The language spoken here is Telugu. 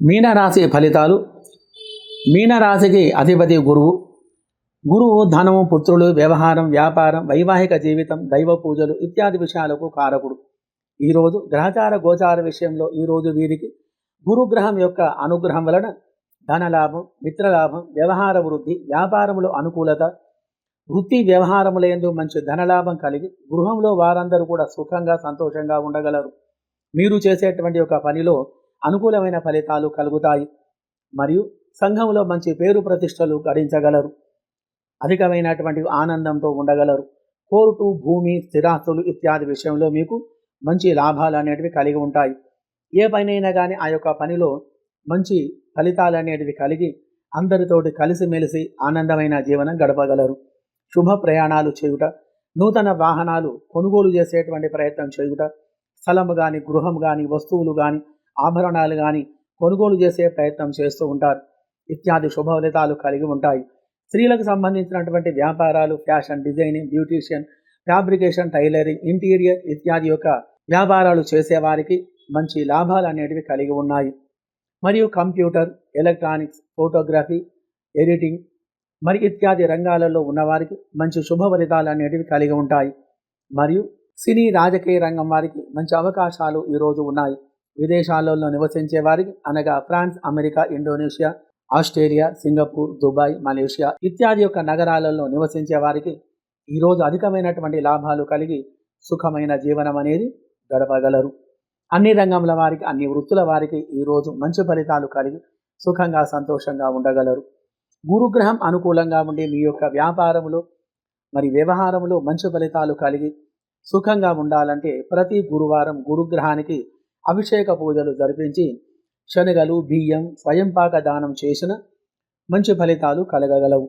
మీనరాశి ఫలితాలు. మీనరాశికి అధిపతి గురువు. గురువు ధనము పుత్రులు వ్యవహారం వ్యాపారం వైవాహిక జీవితం దైవ పూజలు ఇత్యాది విషయాలకు కారకుడు. ఈరోజు గ్రహచార గోచార విషయంలో ఈరోజు వీరికి గురుగ్రహం యొక్క అనుగ్రహం వలన ధనలాభం మిత్రలాభం వ్యవహార వృద్ధి వ్యాపారములో అనుకూలత వృత్తి వ్యవహారములందు మంచి ధనలాభం కలిగి గృహంలో వారందరూ కూడా సుఖంగా సంతోషంగా ఉండగలరు. మీరు చేసేటువంటి ఒక పనిలో అనుకూలమైన ఫలితాలు కలుగుతాయి. మరియు సంఘంలో మంచి పేరు ప్రతిష్టలు గడించగలరు. అధికమైనటువంటి ఆనందంతో ఉండగలరు. కోర్టు భూమి స్థిరాస్తులు ఇత్యాది విషయంలో మీకు మంచి లాభాలు అనేటివి కలిగి ఉంటాయి. ఏ పనైనా కానీ ఆ యొక్క పనిలో మంచి ఫలితాలు అనేటివి కలిగి అందరితోటి కలిసిమెలిసి ఆనందమైన జీవనం గడపగలరు. శుభ ప్రయాణాలు చేయుట నూతన వాహనాలు కొనుగోలు చేసేటువంటి ప్రయత్నం చేయుట స్థలము కానీ గృహం కానీ వస్తువులు కానీ ఆభరణాలు కానీ కొనుగోలు చేసే ప్రయత్నం చేస్తూ ఉంటారు. ఇత్యాది శుభ ఫలితాలు కలిగి ఉంటాయి. స్త్రీలకు సంబంధించినటువంటి వ్యాపారాలు fashion designing beautician fabrication tailoring interior ఇత్యాది యొక్క వ్యాపారాలు చేసేవారికి మంచి లాభాలు అనేటివి కలిగి ఉన్నాయి. మరియు కంప్యూటర్ ఎలక్ట్రానిక్స్ ఫోటోగ్రఫీ ఎడిటింగ్ మరి ఇత్యాది రంగాలలో ఉన్నవారికి మంచి శుభ ఫలితాలు అనేటివి కలిగి ఉంటాయి. మరియు సినీ రాజకీయ రంగం వారికి మంచి అవకాశాలు ఈరోజు ఉన్నాయి. విదేశాలలో నివసించే వారికి అనగా France America Indonesia Australia Singapore Dubai Malaysia ఇత్యాది యొక్క నగరాలలో నివసించే వారికి ఈరోజు అధికమైనటువంటి లాభాలు కలిగి సుఖమైన జీవనం అనేది గడపగలరు. అన్ని రంగముల వారికి అన్ని వృత్తుల వారికి ఈరోజు మంచి ఫలితాలు కలిగి సుఖంగా సంతోషంగా ఉండగలరు. గురుగ్రహం అనుకూలంగా ఉండి మీ యొక్క వ్యాపారములో మరి వ్యవహారంలో మంచి ఫలితాలు కలిగి సుఖంగా ఉండాలంటే ప్రతి గురువారం గురుగ్రహానికి అభిషేక పూజలు జరిపించి శనగలు బియ్యం స్వయంపాక దానం చేసిన మంచి ఫలితాలు కలగగలవు.